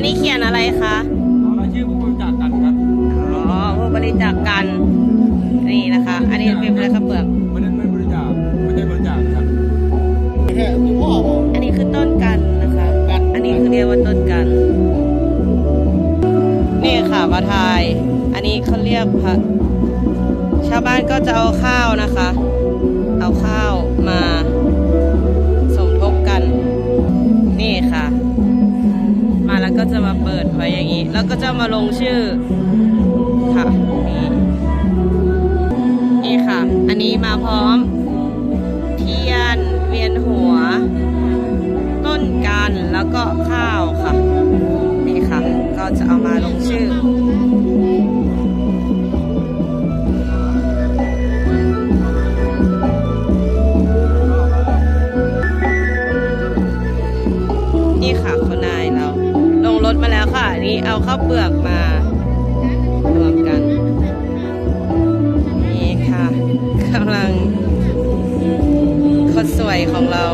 ันนี้เขียนอะไรคะราชื่อผู้บริจาคกันครับ อ๋อผู้บริจาคกัน นี่นะคะ อันนี้เป็นอะไรครับเปลือกไม่ได้ไม่บริจาคไม่ได้บริจาคครับ อันนี้คือต้นกันนะคะ อันนี้คือเรียกว่าต้นกัน นี่ค่ะพมาทาย อันนี้เขาเรียกพระชาวบ้านก็จะเอาข้าวนะคะ เอาข้าวมา มาแล้วก็จะมาเปิดไว้อย่างนี้ แล้วก็จะมาลงชื่อค่ะนี่นี่ค่ะ อันนี้มาพร้อม เทียนเวียนหัว ต้นกันแล้วก็ข้าวค่ะ นี่ค่ะ ก็จะเอามาลงชื่อนี่ค่ะคุณนาย นี้เอาข้าวเปลือกมารวมกัน นี่ค่ะกำลังคนสวยของเรา